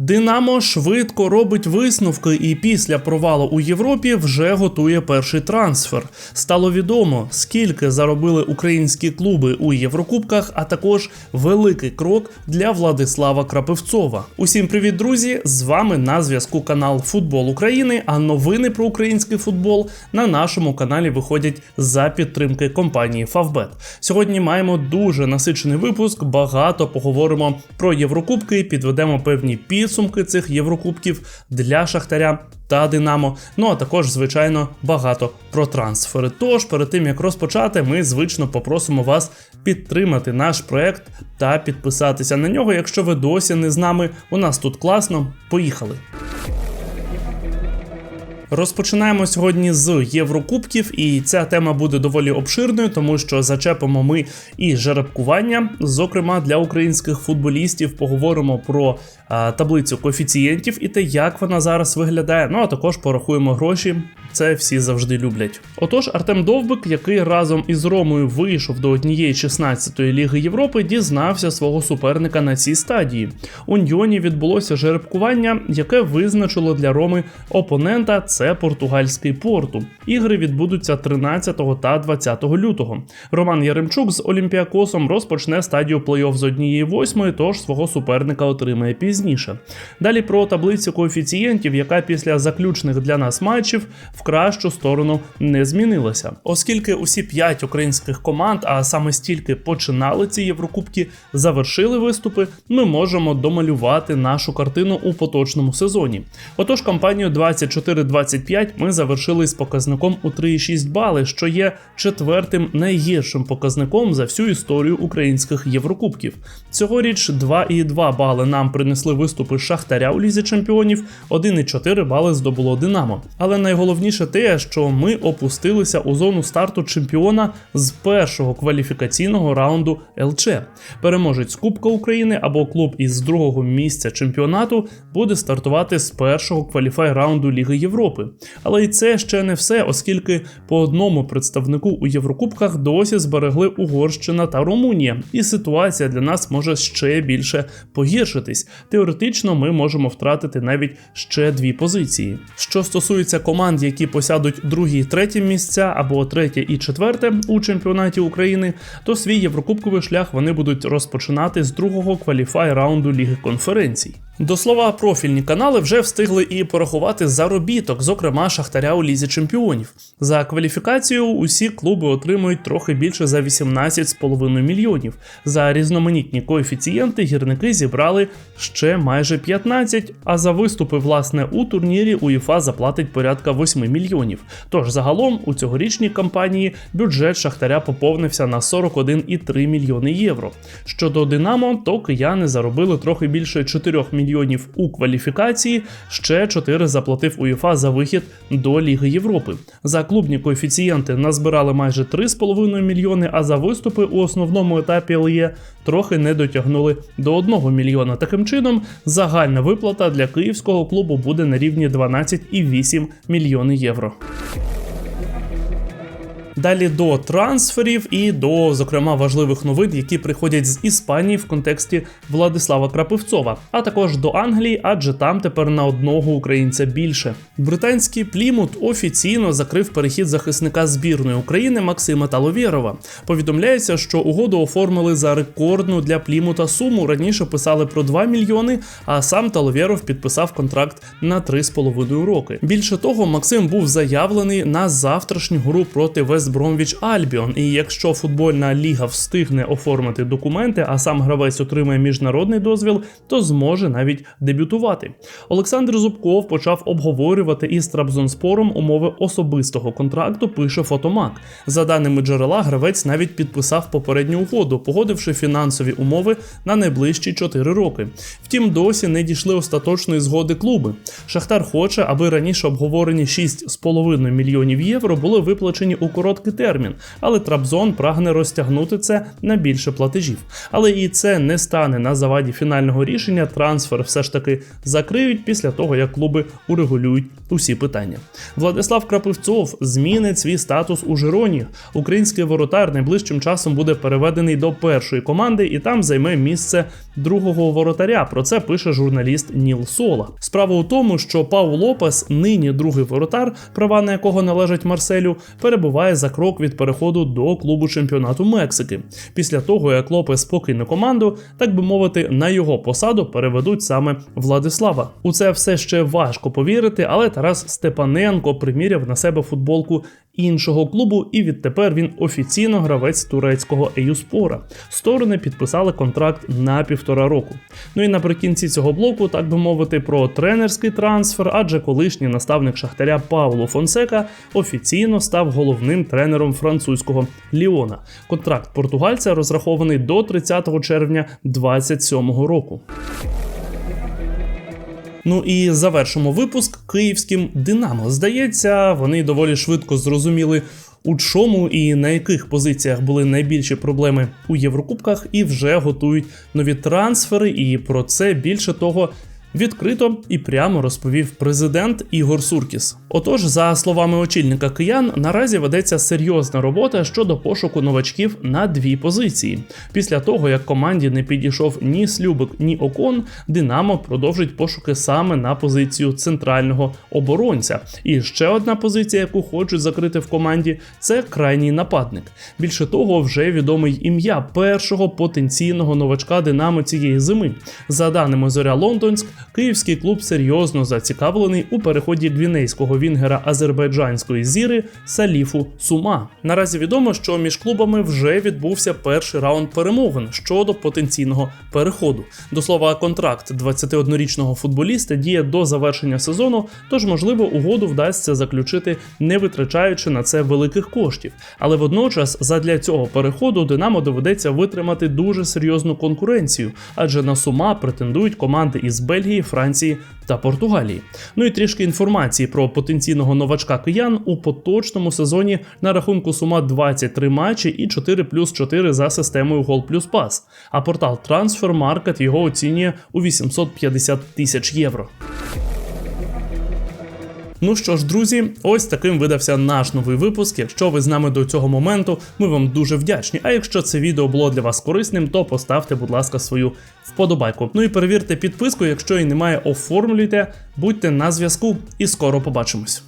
Динамо швидко робить висновки і після провалу у Європі вже готує перший трансфер. Стало відомо, скільки заробили українські клуби у Єврокубках, а також великий крок для Владислава Крапивцова. Усім привіт, друзі! З вами на зв'язку канал Футбол України. А новини про український футбол на нашому каналі виходять за підтримки компанії Favbet. Сьогодні маємо дуже насичений випуск. Багато поговоримо про Єврокубки, підведемо певні підсумки цих Єврокубків для Шахтаря та Динамо. Ну а також, звичайно, багато про трансфери. Тож, перед тим як розпочати, ми звично попросимо вас підтримати наш проект та підписатися на нього, якщо ви досі не з нами. У нас тут класно. Поїхали! Розпочинаємо сьогодні з Єврокубків, і ця тема буде доволі обширною, тому що зачепимо ми і жеребкування. Зокрема, для українських футболістів поговоримо про а, таблицю коефіцієнтів і те, як вона зараз виглядає. Ну а також порахуємо гроші. Це всі завжди люблять. Отож, Артем Довбик, який разом із Ромою вийшов до однієї 16-ї ліги Європи, дізнався свого суперника на цій стадії. У Ньйоні відбулося жеребкування, яке визначило для Роми опонента. Це португальський порту. Ігри відбудуться 13 та 20 лютого. Роман Яремчук з Олімпіакосом розпочне стадію плей-офф з однієї восьмої, тож свого суперника отримає пізніше. Далі про таблицю коефіцієнтів, яка після заключних для нас матчів в кращу сторону не змінилася, оскільки усі п'ять українських команд, а саме стільки починали ці Єврокубки, завершили виступи. Ми можемо домалювати нашу картину у поточному сезоні. Отож, кампанію 24-25 ми завершили з показником у 3,6 бали, що є четвертим найгіршим показником за всю історію українських Єврокубків. Цьогоріч 2,2 бали нам принесли виступи Шахтаря у лізі чемпіонів, 1,4 бали здобуло Динамо. Але найголовніше те, що ми опустилися у зону старту чемпіона з першого кваліфікаційного раунду ЛЧ. Переможець Кубка України або клуб із другого місця чемпіонату буде стартувати з першого кваліфай раунду Ліги Європи. Але і це ще не все, оскільки по одному представнику у Єврокубках досі зберегли Угорщина та Румунія, і ситуація для нас може ще більше погіршитись. Теоретично ми можемо втратити навіть ще дві позиції. Що стосується команд, які посядуть другі і треті місця або третє і четверте у чемпіонаті України, то свій єврокубковий шлях вони будуть розпочинати з другого кваліфай раунду Ліги конференцій. До слова, профільні канали вже встигли і порахувати заробіток, зокрема Шахтаря у лізі чемпіонів. За кваліфікацію усі клуби отримують трохи більше за 18,5 мільйонів. За різноманітні коефіцієнти гірники зібрали ще майже 15, а за виступи власне у турнірі УЄФА заплатить порядка 8 мільйонів. Тож загалом у цьогорічній кампанії бюджет Шахтаря поповнився на 41,3 мільйони євро. Щодо Динамо, то кияни заробили трохи більше 4 мільйонів мільйонів у кваліфікації, ще 4 заплатив УЄФА за вихід до Ліги Європи. За клубні коефіцієнти назбирали майже 3,5 мільйони, а за виступи у основному етапі ЛЄ трохи не дотягнули до 1 мільйона. Таким чином, загальна виплата для київського клубу буде на рівні 12,8 мільйони євро. Далі до трансферів і до, зокрема, важливих новин, які приходять з Іспанії в контексті Владислава Крапивцова, а також до Англії, адже там тепер на одного українця більше. Британський Плімут офіційно закрив перехід захисника збірної України Максима Таловєрова. Повідомляється, що угоду оформили за рекордну для Плімута суму. Раніше писали про 2 мільйони, а сам Таловєров підписав контракт на 3,5 роки. Більше того, Максим був заявлений на завтрашню гру проти Вест Бромвіч Альбіон. І якщо футбольна ліга встигне оформити документи, а сам гравець отримає міжнародний дозвіл, то зможе навіть дебютувати. Олександр Зубков почав обговорювати із Трабзонспором умови особистого контракту. Пише Фотомак. За даними джерела, гравець навіть підписав попередню угоду, погодивши фінансові умови на найближчі 4 роки. Втім, досі не дійшли остаточної згоди клуби. Шахтар хоче, аби раніше обговорені 6,5 мільйонів євро були виплачені у короткий короткий термін, але Трабзон прагне розтягнути це на більше платежів. Але і це не стане на заваді фінального рішення. Трансфер все ж таки закриють після того, як клуби урегулюють усі питання. Владислав Крапивцов змінить свій статус у Жироні. Український воротар найближчим часом буде переведений до першої команди і там займе місце другого воротаря. Про це пише журналіст Ніл Сола. Справа у тому, що Пау Лопес, нині другий воротар, права на якого належать Марселю, перебуває за крок від переходу до клубу чемпіонату Мексики. Після того, як Лопес покине команду, так би мовити, на його посаду переведуть саме Владислава. У це все ще важко повірити, але Тарас Степаненко приміряв на себе футболку іншого клубу, і відтепер він офіційно гравець турецького Еюспора. Сторони підписали контракт на півтора року. Ну і наприкінці цього блоку, так би мовити, про тренерський трансфер, адже колишній наставник шахтаря Павло Фонсека офіційно став головним тренером французького Ліона. Контракт португальця розрахований до 30 червня 2027 року. Ну і завершимо випуск київським Динамо. Здається, вони доволі швидко зрозуміли. У чому і на яких позиціях були найбільші проблеми у Єврокубках, і вже готують нові трансфери. І про це більше того відкрито і прямо розповів президент Ігор Суркіс. Отож, за словами очільника киян, наразі ведеться серйозна робота щодо пошуку новачків на дві позиції. Після того як команді не підійшов ні Слюбик, ні Окон, Динамо продовжить пошуки саме на позицію центрального оборонця. І ще одна позиція, яку хочуть закрити в команді, це крайній нападник. Більше того, вже відомий ім'я першого потенційного новачка Динамо цієї зими. За даними Зоря Лондонськ, київський клуб серйозно зацікавлений у переході гвінейського вінгера азербайджанської зіри Саліфу Сума. Наразі відомо, що між клубами вже відбувся перший раунд перемовин щодо потенційного переходу. До слова, контракт 21-річного футболіста діє до завершення сезону, тож можливо угоду вдасться заключити, не витрачаючи на це великих коштів. Але водночас, задля цього переходу Динамо доведеться витримати дуже серйозну конкуренцію, адже на сума претендують команди із Бельгії, Франції та Португалії. Ну і трішки інформації про потенційного новачка киян у поточному сезоні на рахунку сума 23 матчі і 4 плюс 4 за системою Гол плюс Пас. А портал Transfermarkt його оцінює у 850 тисяч євро. Ну що ж, друзі, ось таким видався наш новий випуск. Якщо ви з нами до цього моменту, ми вам дуже вдячні. А якщо це відео було для вас корисним, то поставте, будь ласка, свою вподобайку. Ну і перевірте підписку, якщо її немає, оформлюйте, будьте на зв'язку і скоро побачимось.